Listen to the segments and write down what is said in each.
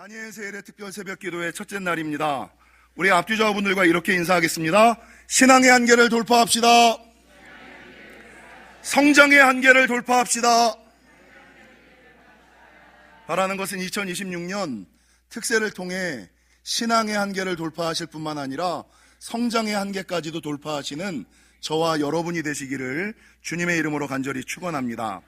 다니엘 세일의 특별 새벽 기도의 첫째 날입니다. 우리 앞뒤자분들과 이렇게 인사하겠습니다. 신앙의 한계를 돌파합시다. 성장의 한계를 돌파합시다. 바라는 것은 2026년 특세를 통해 신앙의 한계를 돌파하실 뿐만 아니라 성장의 한계까지도 돌파하시는 저와 여러분이 되시기를 주님의 이름으로 간절히 축원합니다.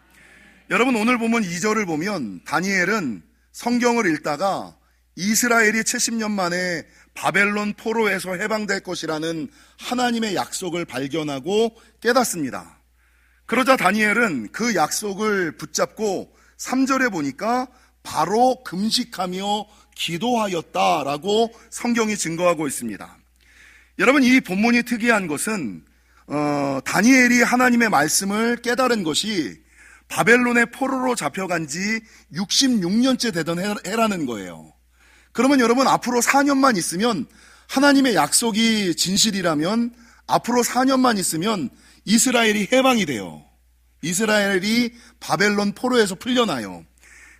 여러분 오늘 보면 2절을 보면 다니엘은 성경을 읽다가 이스라엘이 70년 만에 바벨론 포로에서 해방될 것이라는 하나님의 약속을 발견하고 깨닫습니다. 그러자 다니엘은 그 약속을 붙잡고 3절에 보니까 바로 금식하며 기도하였다라고 성경이 증거하고 있습니다. 여러분 이 본문이 특이한 것은 어, 다니엘이 하나님의 말씀을 깨달은 것이 바벨론의 포로로 잡혀간 지 66년째 되던 해- 해라는 거예요. 그러면 여러분 앞으로 4년만 있으면 하나님의 약속이 진실이라면 앞으로 4년만 있으면 이스라엘이 해방이 돼요. 이스라엘이 바벨론 포로에서 풀려나요.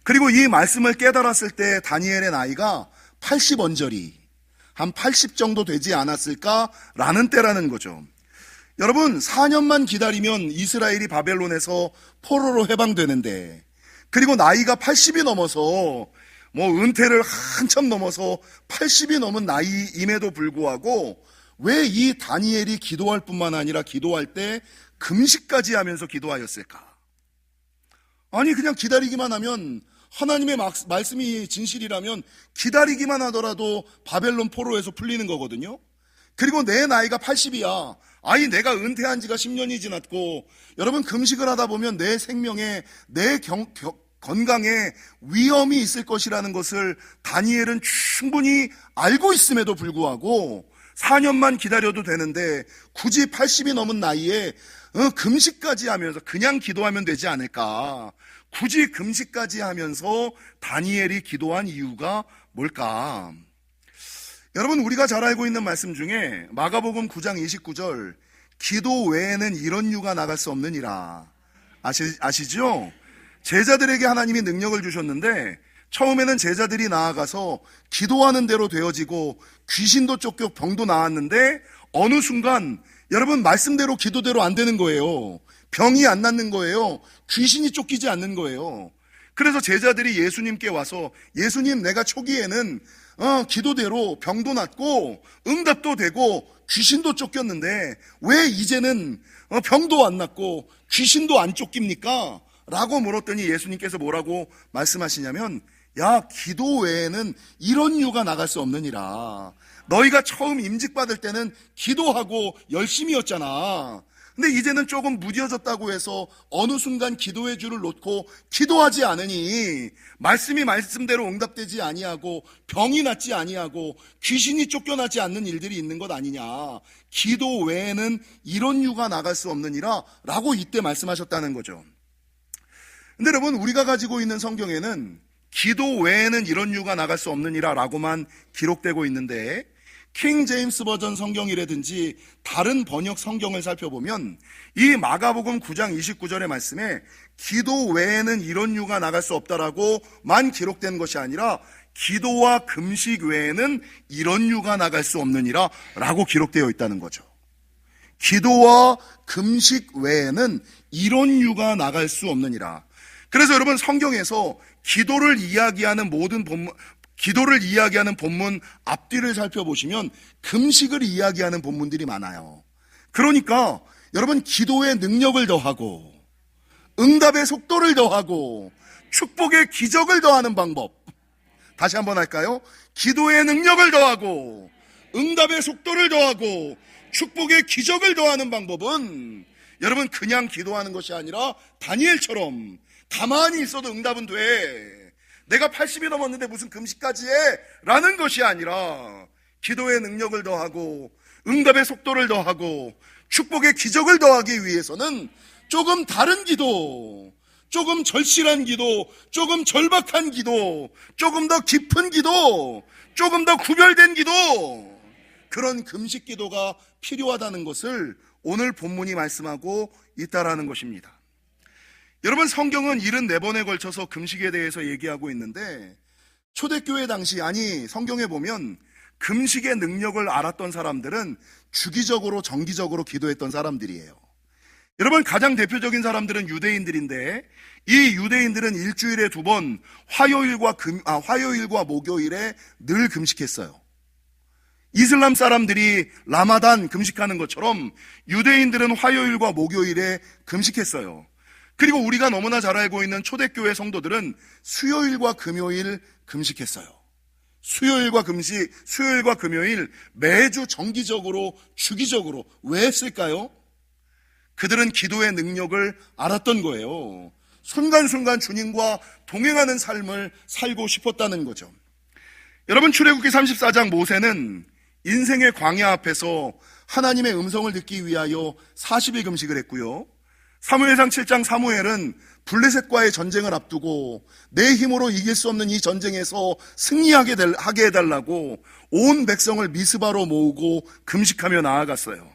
그리고 이 말씀을 깨달았을 때 다니엘의 나이가 80 언저리, 한 80 정도 되지 않았을까라는 때라는 거죠. 여러분, 4년만 기다리면 이스라엘이 바벨론에서 포로로 해방되는데, 그리고 나이가 80이 넘어서, 뭐, 은퇴를 한참 넘어서 80이 넘은 나이임에도 불구하고, 왜 이 다니엘이 기도할 뿐만 아니라 기도할 때 금식까지 하면서 기도하였을까? 아니, 그냥 기다리기만 하면 하나님의 막- 말씀이 진실이라면 기다리기만 하더라도 바벨론 포로에서 풀리는 거거든요. 그리고 내 나이가 80이야. 아니, 내가 은퇴한 지가 10년이 지났고, 여러분, 금식을 하다 보면 내 생명에, 내 경- 겨- 건강에 위험이 있을 것이라는 것을 다니엘은 충분히 알고 있음에도 불구하고, 4년만 기다려도 되는데, 굳이 80이 넘은 나이에, 어, 금식까지 하면서 그냥 기도하면 되지 않을까. 굳이 금식까지 하면서 다니엘이 기도한 이유가 뭘까? 여러분 우리가 잘 알고 있는 말씀 중에 마가복음 9장 29절 기도 외에는 이런 유가 나갈 수 없느니라 아시, 아시죠? 제자들에게 하나님이 능력을 주셨는데 처음에는 제자들이 나아가서 기도하는 대로 되어지고 귀신도 쫓겨 병도 나았는데 어느 순간 여러분 말씀대로 기도대로 안 되는 거예요. 병이 안 낫는 거예요. 귀신이 쫓기지 않는 거예요. 그래서 제자들이 예수님께 와서 예수님 내가 초기에는 어, 기도대로 병도 낫고 응답도 되고 귀신도 쫓겼는데 왜 이제는 어, 병도 안 낫고 귀신도 안 쫓깁니까? 라고 물었더니 예수님께서 뭐라고 말씀하시냐면 야 기도 외에는 이런 유가 나갈 수 없느니라 너희가 처음 임직받을 때는 기도하고 열심히였잖아 근데 이제는 조금 무뎌졌다고 해서 어느 순간 기도의 줄을 놓고 기도하지 않으니 말씀이 말씀대로 응답되지 아니하고 병이 낫지 아니하고 귀신이 쫓겨나지 않는 일들이 있는 것 아니냐. 기도 외에는 이런 유가 나갈 수 없느니라 라고 이때 말씀하셨다는 거죠. 근데 여러분 우리가 가지고 있는 성경에는 기도 외에는 이런 유가 나갈 수 없느니라 라고만 기록되고 있는데 킹 제임스 버전 성경이라든지 다른 번역 성경을 살펴보면 이 마가복음 9장 29절의 말씀에 기도 외에는 이런 유가 나갈 수 없다라고만 기록된 것이 아니라 기도와 금식 외에는 이런 유가 나갈 수 없느니라 라고 기록되어 있다는 거죠. 기도와 금식 외에는 이런 유가 나갈 수 없느니라. 그래서 여러분 성경에서 기도를 이야기하는 모든 기도를 이야기하는 본문 앞뒤를 살펴보시면 금식을 이야기하는 본문들이 많아요. 그러니까 여러분 기도의 능력을 더하고 응답의 속도를 더하고 축복의 기적을 더하는 방법. 다시 한번 할까요? 기도의 능력을 더하고 응답의 속도를 더하고 축복의 기적을 더하는 방법은 여러분 그냥 기도하는 것이 아니라 다니엘처럼 가만히 있어도 응답은 돼. 내가 80이 넘었는데 무슨 금식까지 해? 라는 것이 아니라 기도의 능력을 더하고 응답의 속도를 더하고 축복의 기적을 더하기 위해서는 조금 다른 기도, 조금 절실한 기도, 조금 절박한 기도, 조금 더 깊은 기도, 조금 더 구별된 기도, 그런 금식 기도가 필요하다는 것을 오늘 본문이 말씀하고 있다라는 것입니다. 여러분 성경은 74번에 걸쳐서 금식에 대해서 얘기하고 있는데 초대교회 당시, 아니, 성경에 보면 금식의 능력을 알았던 사람들은 주기적으로, 정기적으로 기도했던 사람들이에요. 여러분, 가장 대표적인 사람들은 유대인들인데, 이 유대인들은 일주일에 두 번, 화요일과 금, 아, 화요일과 목요일에 늘 금식했어요. 이슬람 사람들이 라마단 금식하는 것처럼 유대인들은 화요일과 목요일에 금식했어요. 그리고 우리가 너무나 잘 알고 있는 초대교회 성도들은 수요일과 금요일 금식했어요. 수요일과 금식, 수요일과 금요일 매주 정기적으로, 주기적으로 왜 했을까요? 그들은 기도의 능력을 알았던 거예요. 순간순간 주님과 동행하는 삶을 살고 싶었다는 거죠. 여러분, 출애굽기 34장 모세는 인생의 광야 앞에서 하나님의 음성을 듣기 위하여 40일 금식을 했고요. 사무엘상 7장 사무엘은 블레셋과의 전쟁을 앞두고 내 힘으로 이길 수 없는 이 전쟁에서 승리하게 될- 하게 해달라고 온 백성을 미스바로 모으고 금식하며 나아갔어요.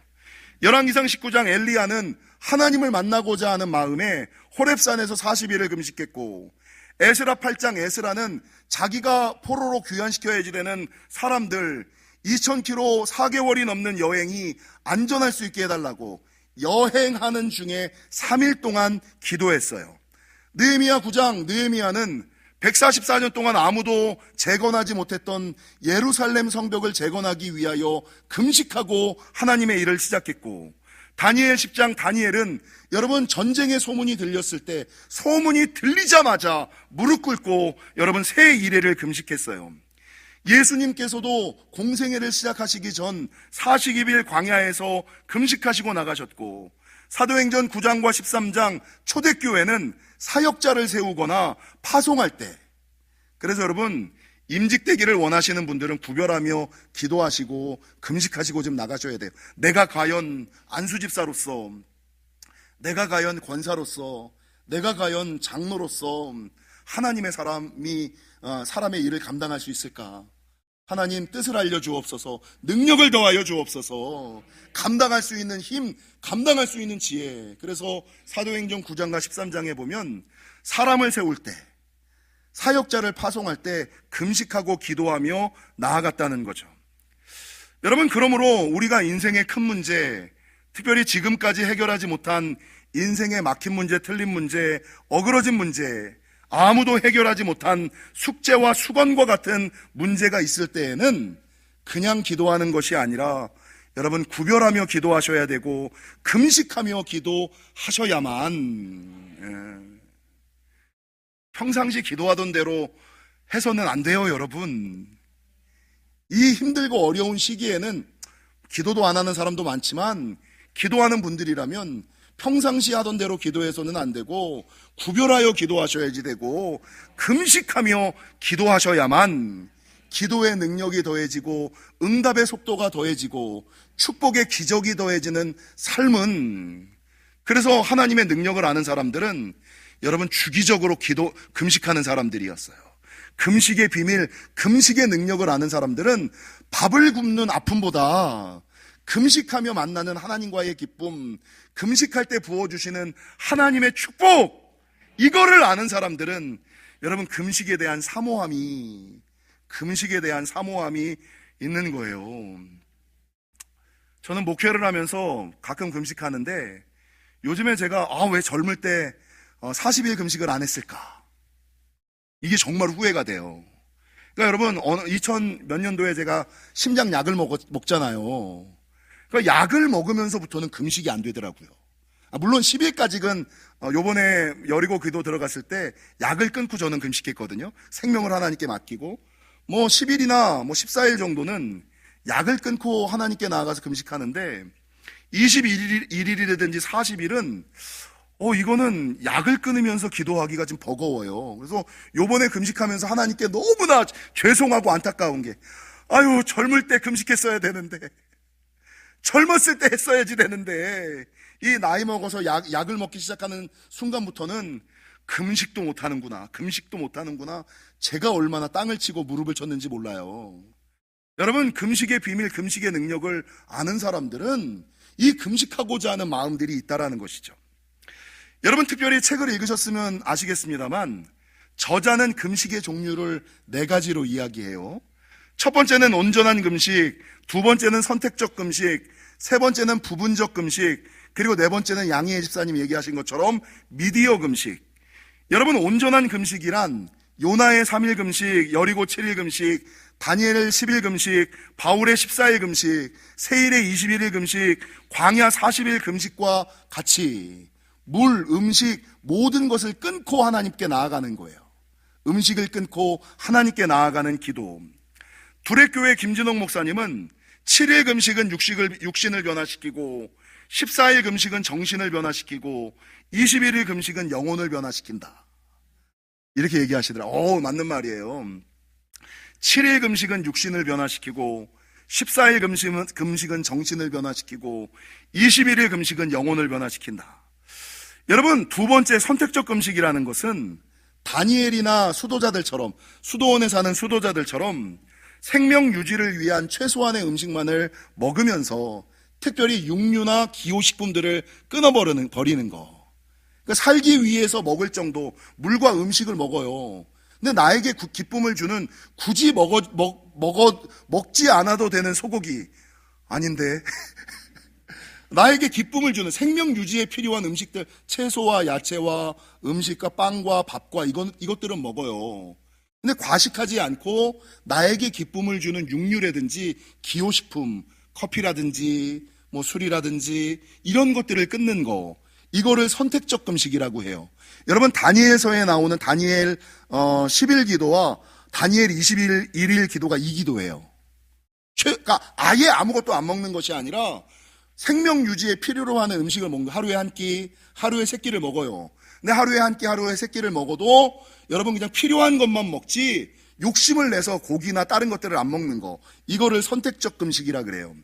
열왕기상 19장 엘리야는 하나님을 만나고자 하는 마음에 호렙산에서 40일을 금식했고 에스라 8장 에스라는 자기가 포로로 귀환시켜야지 되는 사람들 2000km 4개월이 넘는 여행이 안전할 수 있게 해달라고 여행하는 중에 3일 동안 기도했어요. 느헤미야 9장 느헤미야는 144년 동안 아무도 재건하지 못했던 예루살렘 성벽을 재건하기 위하여 금식하고 하나님의 일을 시작했고 다니엘 10장 다니엘은 여러분 전쟁의 소문이 들렸을 때 소문이 들리자마자 무릎 꿇고 여러분 새 이래를 금식했어요. 예수님께서도 공생애를 시작하시기 전 40일 광야에서 금식하시고 나가셨고 사도행전 9장과 13장 초대교회는 사역자를 세우거나 파송할 때 그래서 여러분 임직되기를 원하시는 분들은 구별하며 기도하시고 금식하시고 좀 나가셔야 돼요. 내가 과연 안수집사로서 내가 과연 권사로서 내가 과연 장로로서 하나님의 사람이 어, 사람의 일을 감당할 수 있을까? 하나님 뜻을 알려 주옵소서, 능력을 더하여 주옵소서, 감당할 수 있는 힘, 감당할 수 있는 지혜. 그래서 사도행전 9장과 13장에 보면 사람을 세울 때, 사역자를 파송할 때 금식하고 기도하며 나아갔다는 거죠. 여러분, 그러므로 우리가 인생의 큰 문제, 특별히 지금까지 해결하지 못한 인생의 막힌 문제, 틀린 문제, 어그러진 문제, 아무도 해결하지 못한 숙제와 수건과 같은 문제가 있을 때에는 그냥 기도하는 것이 아니라 여러분 구별하며 기도하셔야 되고 금식하며 기도하셔야만 예. 평상시 기도하던 대로 해서는 안 돼요, 여러분. 이 힘들고 어려운 시기에는 기도도 안 하는 사람도 많지만 기도하는 분들이라면 평상시 하던 대로 기도해서는 안 되고 구별하여 기도하셔야지 되고 금식하며 기도하셔야만 기도의 능력이 더해지고 응답의 속도가 더해지고 축복의 기적이 더해지는 삶은 그래서 하나님의 능력을 아는 사람들은 여러분 주기적으로 기도 금식하는 사람들이었어요. 금식의 비밀, 금식의 능력을 아는 사람들은 밥을 굶는 아픔보다 금식하며 만나는 하나님과의 기쁨, 금식할 때 부어주시는 하나님의 축복, 이거를 아는 사람들은 여러분 금식에 대한 사모함이, 금식에 대한 사모함이 있는 거예요. 저는 목회를 하면서 가끔 금식하는데 요즘에 제가 아, 왜 젊을 때 40일 금식을 안 했을까? 이게 정말 후회가 돼요. 그러니까 여러분, 어느 2000 몇 년도에 제가 심장 약을 먹, 먹잖아요. 그러니까 약을 먹으면서부터는 금식이 안 되더라고요. 아, 물론 10일까지는 어, 요번에 여리고 기도 들어갔을 때 약을 끊고 저는 금식했거든요. 생명을 하나님께 맡기고 뭐 10일이나 뭐 14일 정도는 약을 끊고 하나님께 나아가서 금식하는데 21일이라든지 40일은 어, 이거는 약을 끊으면서 기도하기가 좀 버거워요. 그래서 요번에 금식하면서 하나님께 너무나 죄송하고 안타까운 게, 아유, 젊을 때 금식했어야 되는데, 젊었을 때 했어야지 되는데, 이 나이 먹어서 약, 약을 먹기 시작하는 순간부터는 금식도 못하는구나, 금식도 못하는구나, 제가 얼마나 땅을 치고 무릎을 쳤는지 몰라요. 여러분, 금식의 비밀, 금식의 능력을 아는 사람들은 이 금식하고자 하는 마음들이 있다라는 것이죠. 여러분 특별히 책을 읽으셨으면 아시겠습니다만 저자는 금식의 종류를 네 가지로 이야기해요. 첫 번째는 온전한 금식, 두 번째는 선택적 금식, 세 번째는 부분적 금식, 그리고 네 번째는 양희애 집사님 얘기하신 것처럼 미디어 금식. 여러분 온전한 금식이란 요나의 3일 금식, 여리고 7일 금식, 다니엘 10일 금식, 바울의 14일 금식, 세일의 21일 금식, 광야 40일 금식과 같이 물, 음식 모든 것을 끊고 하나님께 나아가는 거예요. 음식을 끊고 하나님께 나아가는 기도. 두레교회 김진홍 목사님은 7일 금식은 육식을, 육신을 변화시키고 14일 금식은 정신을 변화시키고 21일 금식은 영혼을 변화시킨다. 이렇게 얘기하시더라. 어, 맞는 말이에요. 7일 금식은 육신을 변화시키고 14일 금식은, 금식은 정신을 변화시키고 21일 금식은 영혼을 변화시킨다. 여러분, 두 번째 선택적 금식이라는 것은 다니엘이나 수도자들처럼 수도원에 사는 수도자들처럼 생명 유지를 위한 최소한의 음식만을 먹으면서 특별히 육류나 기호식품들을 끊어버리는 버리는 거. 그러니까 살기 위해서 먹을 정도 물과 음식을 먹어요. 근데 나에게 구- 기쁨을 주는 굳이 먹어 먹 먹어 먹지 않아도 되는 소고기 아닌데 나에게 기쁨을 주는 생명 유지에 필요한 음식들 채소와 야채와 음식과 빵과 밥과 이건 이것들은 먹어요. 근데 과식하지 않고 나에게 기쁨을 주는 육류라든지 기호식품, 커피라든지 뭐 술이라든지 이런 것들을 끊는 거 이거를 선택적 금식이라고 해요. 여러분 다니엘서에 나오는 다니엘 어, 10일 기도와 다니엘 21일 1일 기도가 이 기도예요. 최, 그러니까 아예 아무것도 안 먹는 것이 아니라 생명 유지에 필요로 하는 음식을 먹는 하루에 한 끼, 하루에 세 끼를 먹어요. 근데 하루에 한 끼, 하루에 세 끼를 먹어도 여러분 그냥 필요한 것만 먹지 욕심을 내서 고기나 다른 것들을 안 먹는 거. 이거를 선택적 금식이라 그래요.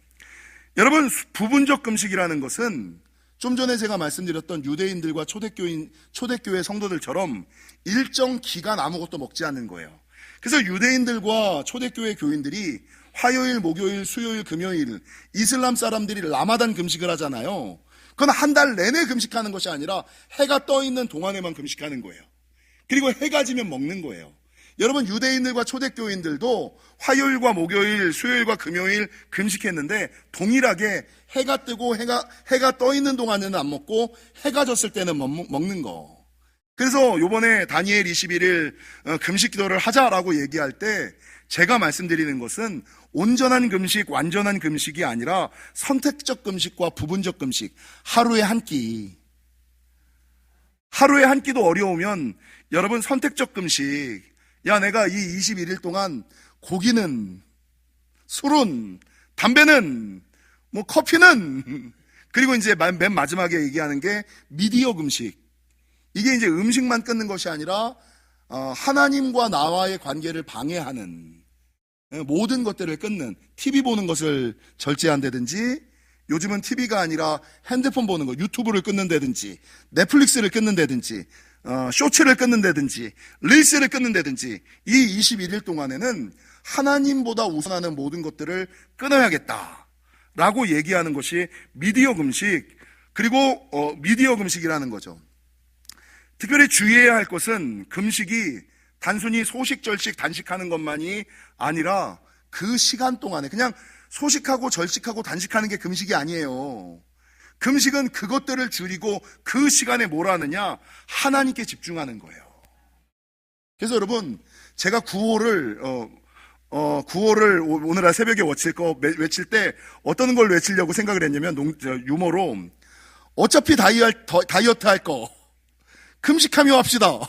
여러분 부분적 금식이라는 것은 좀 전에 제가 말씀드렸던 유대인들과 초대교인 초대교회 성도들처럼 일정 기간 아무것도 먹지 않는 거예요. 그래서 유대인들과 초대교회 교인들이 화요일, 목요일, 수요일, 금요일 이슬람 사람들이 라마단 금식을 하잖아요. 그건 한 달 내내 금식하는 것이 아니라 해가 떠 있는 동안에만 금식하는 거예요. 그리고 해가 지면 먹는 거예요. 여러분 유대인들과 초대교인들도 화요일과 목요일, 수요일과 금요일 금식했는데 동일하게 해가 뜨고 해가 해가 떠 있는 동안에는 안 먹고 해가 졌을 때는 먹- 먹는 거. 그래서 요번에 다니엘 21일 어, 금식 기도를 하자라고 얘기할 때 제가 말씀드리는 것은 온전한 금식, 완전한 금식이 아니라 선택적 금식과 부분적 금식. 하루에 한 끼. 하루에 한 끼도 어려우면 여러분 선택적 금식. 야, 내가 이 21일 동안 고기는, 술은, 담배는, 뭐 커피는, 그리고 이제 맨맨 마지막에 얘기하는 게 미디어 금식. 이게 이제 음식만 끊는 것이 아니라 어, 하나님과 나와의 관계를 방해하는 예, 모든 것들을 끊는 TV 보는 것을 절제한다든지 요즘은 TV가 아니라 핸드폰 보는 거 유튜브를 끊는다든지 넷플릭스를 끊는다든지 어, 쇼츠를 끊는다든지 릴스를 끊는다든지 이 21일 동안에는 하나님보다 우선하는 모든 것들을 끊어야겠다 라고 얘기하는 것이 미디어 금식 그리고 어, 미디어 금식이라는 거죠. 특별히 주의해야 할 것은 금식이 단순히 소식, 절식, 단식하는 것만이 아니라 그 시간 동안에 그냥 소식하고 절식하고 단식하는 게 금식이 아니에요. 금식은 그것들을 줄이고 그 시간에 뭘 하느냐? 하나님께 집중하는 거예요. 그래서 여러분, 제가 구호를, 어, 어, 구호를 오- 오늘 날 새벽에 외칠 거, 매- 외칠 때 어떤 걸 외치려고 생각을 했냐면, 농, 저, 유머로, 어차피 다이, 다이어트 할 거, 금식하며 합시다.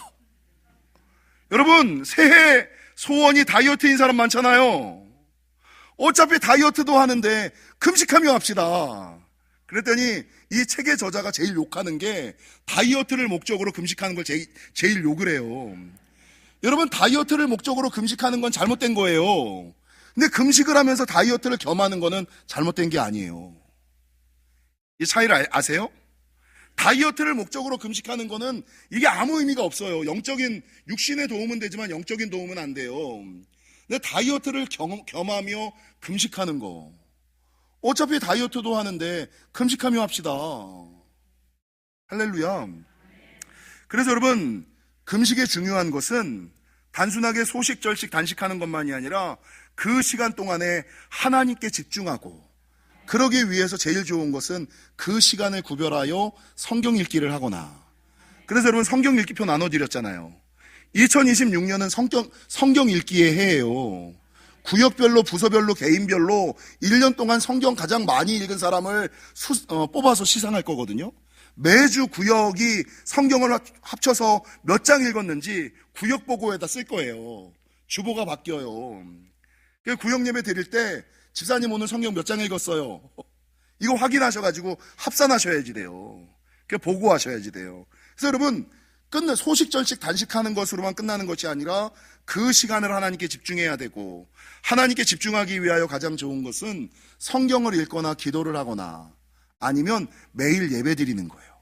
여러분, 새해 소원이 다이어트인 사람 많잖아요. 어차피 다이어트도 하는데 금식하며 합시다. 그랬더니 이 책의 저자가 제일 욕하는 게 다이어트를 목적으로 금식하는 걸 제일, 제일 욕을 해요. 여러분, 다이어트를 목적으로 금식하는 건 잘못된 거예요. 근데 금식을 하면서 다이어트를 겸하는 거는 잘못된 게 아니에요. 이 차이를 아- 아세요? 다이어트를 목적으로 금식하는 거는 이게 아무 의미가 없어요. 영적인 육신의 도움은 되지만 영적인 도움은 안 돼요. 근데 다이어트를 겸, 겸하며 금식하는 거. 어차피 다이어트도 하는데 금식하며 합시다. 할렐루야. 그래서 여러분 금식의 중요한 것은 단순하게 소식, 절식, 단식하는 것만이 아니라 그 시간 동안에 하나님께 집중하고 그러기 위해서 제일 좋은 것은 그 시간을 구별하여 성경 읽기를 하거나 그래서 여러분 성경 읽기표 나눠드렸잖아요. 2026년은 성경, 성경 읽기의 해예요. 구역별로, 부서별로, 개인별로 1년 동안 성경 가장 많이 읽은 사람을 수- 어, 뽑아서 시상할 거거든요. 매주 구역이 성경을 합- 합쳐서 몇 장 읽었는지 구역 보고에다 쓸 거예요. 주보가 바뀌어요. 그 구역 예배 드릴 때 집사님 오늘 성경 몇 장 읽었어요. 이거 확인하셔가지고 합산하셔야지 돼요. 그 보고하셔야지 돼요. 그래서 여러분 끝내 소식 절식 단식하는 것으로만 끝나는 것이 아니라 그 시간을 하나님께 집중해야 되고 하나님께 집중하기 위하여 가장 좋은 것은 성경을 읽거나 기도를 하거나 아니면 매일 예배 드리는 거예요.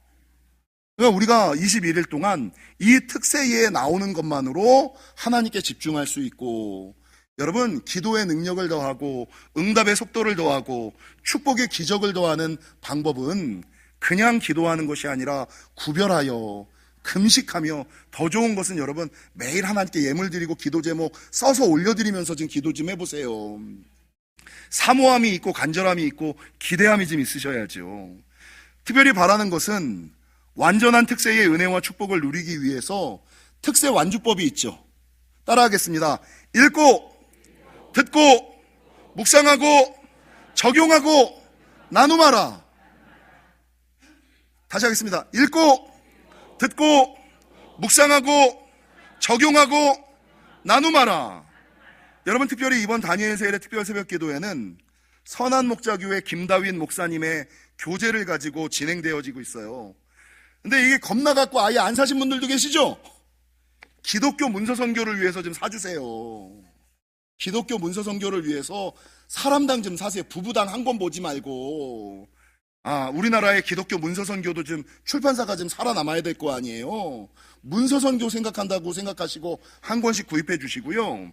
그러니까 우리가 21일 동안 이 특세에 나오는 것만으로 하나님께 집중할 수 있고 여러분 기도의 능력을 더하고 응답의 속도를 더하고 축복의 기적을 더하는 방법은 그냥 기도하는 것이 아니라 구별하여 금식하며 더 좋은 것은 여러분 매일 하나님께 예물 드리고 기도 제목 써서 올려드리면서 지금 기도 좀 해보세요. 사모함이 있고 간절함이 있고 기대함이 좀 있으셔야죠. 특별히 바라는 것은 완전한 특세의 은혜와 축복을 누리기 위해서 특세 완주법이 있죠. 따라하겠습니다. 읽고, 듣고, 묵상하고, 적용하고, 나눔하라. 다시 하겠습니다. 읽고, 듣고, 묵상하고, 적용하고, 나눔하라. 여러분 특별히 이번 다니엘 세일의 특별 새벽 기도회는 선한 목자교회 김다윈 목사님의 교재를 가지고 진행되어지고 있어요. 근데 이게 겁나 갖고 아예 안 사신 분들도 계시죠? 기독교 문서 선교를 위해서 좀 사주세요. 기독교 문서 선교를 위해서 사람당 좀 사세요. 부부당 한 권 보지 말고. 아, 우리나라의 기독교 문서 선교도 좀 출판사가 좀 살아남아야 될 거 아니에요. 문서 선교 생각한다고 생각하시고 한 권씩 구입해 주시고요.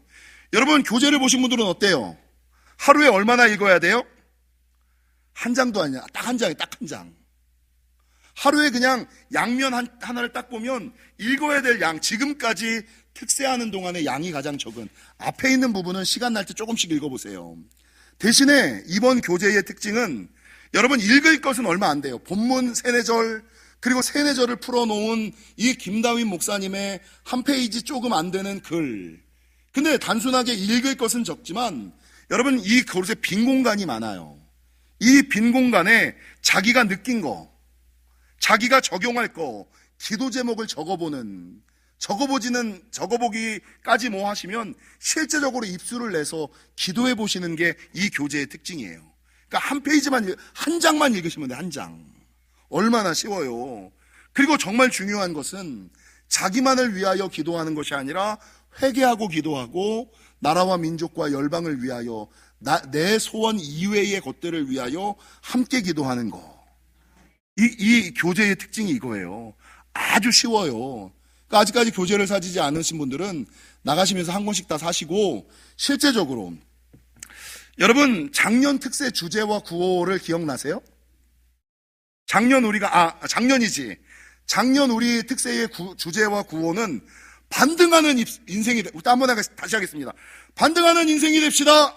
여러분 교재를 보신 분들은 어때요? 하루에 얼마나 읽어야 돼요? 한 장도 아니야. 딱 한 장이 딱 한 장. 하루에 그냥 양면 한, 하나를 딱 보면 읽어야 될 양, 지금까지 특세하는 동안의 양이 가장 적은 앞에 있는 부분은 시간 날 때 조금씩 읽어보세요. 대신에 이번 교재의 특징은 여러분 읽을 것은 얼마 안 돼요. 본문 세네 절 그리고 세네 절을 풀어놓은 이 김다윈 목사님의 한 페이지 조금 안 되는 글. 근데 단순하게 읽을 것은 적지만 여러분 이 그릇에 빈 공간이 많아요. 이 빈 공간에 자기가 느낀 거, 자기가 적용할 거, 기도 제목을 적어보는, 적어보지는, 적어보기까지 뭐 하시면 실제적으로 입술을 내서 기도해 보시는 게 이 교재의 특징이에요. 그러니까 한 페이지만, 읽- 한 장만 읽으시면 돼, 한 장. 얼마나 쉬워요. 그리고 정말 중요한 것은 자기만을 위하여 기도하는 것이 아니라 회개하고 기도하고 나라와 민족과 열방을 위하여 나- 내 소원 이외의 것들을 위하여 함께 기도하는 거. 이, 이 교재의 특징이 이거예요. 아주 쉬워요. 그러니까 아직까지 교재를 사지지 않으신 분들은 나가시면서 한 권씩 다 사시고 실제적으로 여러분 작년 특세 주제와 구호를 기억나세요? 작년 우리가 아 작년이지. 작년 우리 특세의 구- 주제와 구호는 반등하는 입- 인생이 되- 또 한번 다시 하겠습니다. 반등하는 인생이 됩시다.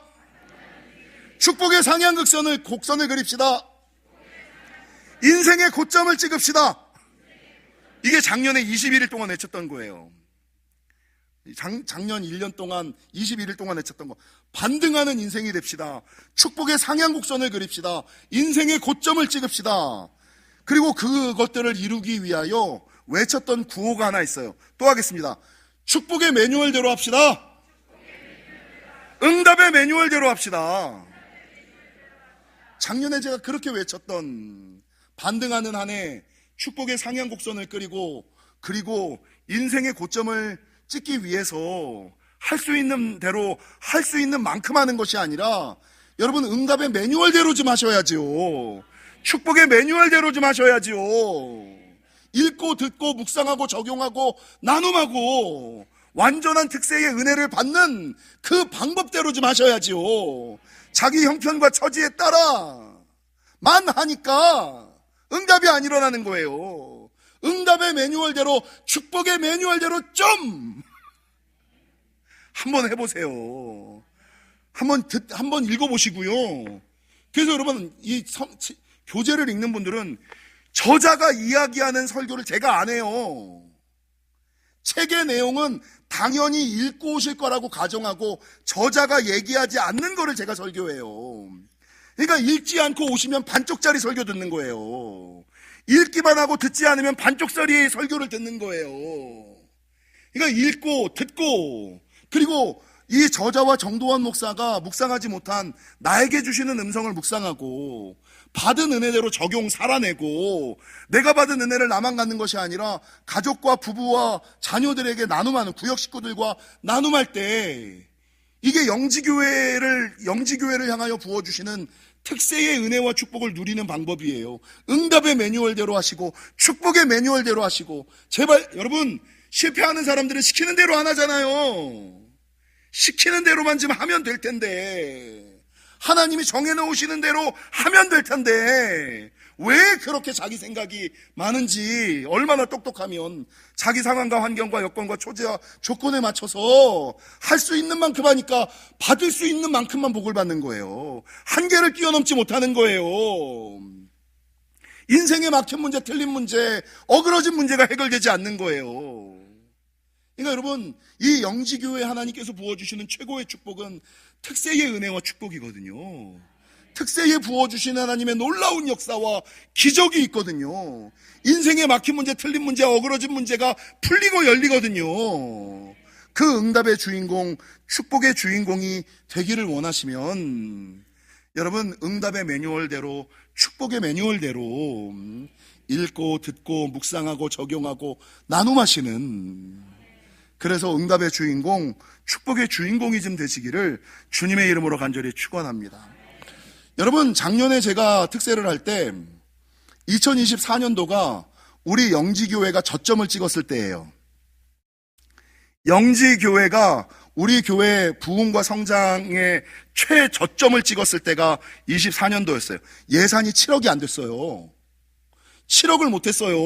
축복의 상향극선을 곡선을 그립시다. 인생의 고점을 찍읍시다. 이게 작년에 21일 동안 외쳤던 거예요. 작, 작년 1년 동안 21일 동안 외쳤던 거. 반등하는 인생이 됩시다. 축복의 상향곡선을 그립시다. 인생의 고점을 찍읍시다. 그리고 그것들을 이루기 위하여 외쳤던 구호가 하나 있어요. 또 하겠습니다. 축복의 매뉴얼대로 합시다. 응답의 매뉴얼대로 합시다. 작년에 제가 그렇게 외쳤던 반등하는 한 해 축복의 상향곡선을 끓이고 그리고 인생의 고점을 찍기 위해서 할 수 있는 대로 할 수 있는 만큼 하는 것이 아니라 여러분 응답의 매뉴얼대로 좀 하셔야지요. 축복의 매뉴얼대로 좀 하셔야지요. 읽고 듣고 묵상하고 적용하고 나눔하고 완전한 특세의 은혜를 받는 그 방법대로 좀 하셔야지요. 자기 형편과 처지에 따라 만 하니까 응답이 안 일어나는 거예요. 응답의 매뉴얼대로 축복의 매뉴얼대로 좀 한번 해보세요. 한번 듣, 한번 읽어보시고요. 그래서 여러분 이 성- 치- 교재를 읽는 분들은 저자가 이야기하는 설교를 제가 안 해요. 책의 내용은 당연히 읽고 오실 거라고 가정하고 저자가 얘기하지 않는 거를 제가 설교해요. 그러니까 읽지 않고 오시면 반쪽짜리 설교 듣는 거예요. 읽기만 하고 듣지 않으면 반쪽짜리 설교를 듣는 거예요. 그러니까 읽고 듣고 그리고 이 저자와 정도원 목사가 묵상하지 못한 나에게 주시는 음성을 묵상하고 받은 은혜대로 적용 살아내고 내가 받은 은혜를 나만 갖는 것이 아니라 가족과 부부와 자녀들에게 나눔하는 구역 식구들과 나눔할 때 이게 영지교회를 영지교회를 향하여 부어 주시는 특세의 은혜와 축복을 누리는 방법이에요. 응답의 매뉴얼대로 하시고 축복의 매뉴얼대로 하시고 제발 여러분 실패하는 사람들은 시키는 대로 안 하잖아요. 시키는 대로만 좀 하면 될 텐데 하나님이 정해놓으시는 대로 하면 될 텐데 왜 그렇게 자기 생각이 많은지 얼마나 똑똑하면 자기 상황과 환경과 여건과 초제와 조건에 맞춰서 할 수 있는 만큼 하니까 받을 수 있는 만큼만 복을 받는 거예요. 한계를 뛰어넘지 못하는 거예요. 인생에 막힌 문제, 틀린 문제, 어그러진 문제가 해결되지 않는 거예요. 그러니까 여러분, 이 영지교회 하나님께서 부어주시는 최고의 축복은 특세의 은혜와 축복이거든요. 특세에 부어주신 하나님의 놀라운 역사와 기적이 있거든요. 인생에 막힌 문제, 틀린 문제, 어그러진 문제가 풀리고 열리거든요. 그 응답의 주인공, 축복의 주인공이 되기를 원하시면 여러분 응답의 매뉴얼대로 축복의 매뉴얼대로 음, 읽고 듣고 묵상하고 적용하고 나눔하시는 그래서 응답의 주인공, 축복의 주인공이 좀 되시기를 주님의 이름으로 간절히 축원합니다. 여러분 작년에 제가 특세를 할 때 2024년도가 우리 영지교회가 저점을 찍었을 때예요. 영지교회가 우리 교회 부흥과 성장의 최저점을 찍었을 때가 24년도였어요. 예산이 7억이 안 됐어요. 7억을 못 했어요.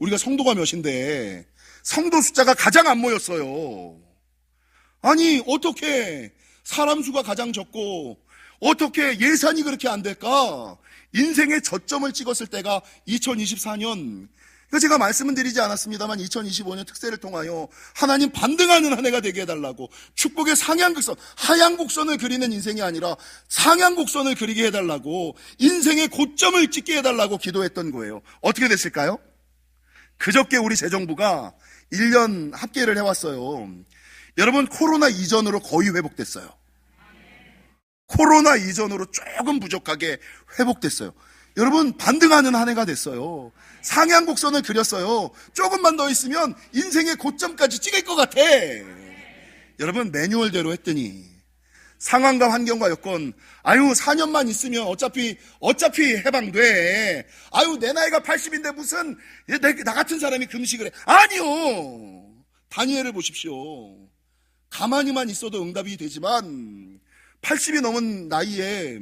우리가 성도가 몇인데 성도 숫자가 가장 안 모였어요. 아니 어떻게 사람 수가 가장 적고 어떻게 예산이 그렇게 안 될까? 인생의 저점을 찍었을 때가 2024년. 그러니까 제가 말씀은 드리지 않았습니다만 2025년 특세를 통하여 하나님 반등하는 한 해가 되게 해달라고 축복의 상향곡선, 하향곡선을 그리는 인생이 아니라 상향곡선을 그리게 해달라고 인생의 고점을 찍게 해달라고 기도했던 거예요. 어떻게 됐을까요? 그저께 우리 재정부가 1년 합계를 해왔어요. 여러분 코로나 이전으로 거의 회복됐어요. 코로나 이전으로 조금 부족하게 회복됐어요. 여러분 반등하는 한 해가 됐어요. 상향 곡선을 그렸어요. 조금만 더 있으면 인생의 고점까지 찍을 것 같아. 여러분 매뉴얼대로 했더니 상황과 환경과 여건 아유 4년만 있으면 어차피 어차피 해방돼. 아유 내 나이가 80인데 무슨 내, 나 같은 사람이 금식을 해. 아니요. 다니엘을 보십시오. 가만히만 있어도 응답이 되지만 80이 넘은 나이에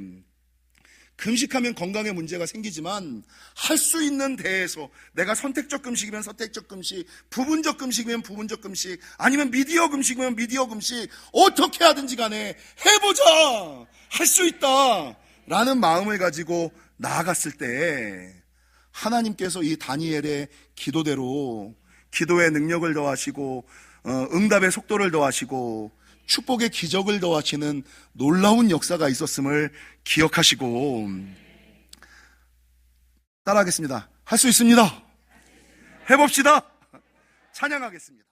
금식하면 건강에 문제가 생기지만 할 수 있는 대에서 내가 선택적 금식이면 선택적 금식, 부분적 금식이면 부분적 금식, 아니면 미디어 금식이면 미디어 금식, 어떻게 하든지 간에 해보자! 할 수 있다! 라는 마음을 가지고 나아갔을 때 하나님께서 이 다니엘의 기도대로 기도의 능력을 더하시고 어, 응답의 속도를 더하시고 축복의 기적을 더하시는 놀라운 역사가 있었음을 기억하시고 따라하겠습니다. 할 수 있습니다. 해봅시다. 찬양하겠습니다.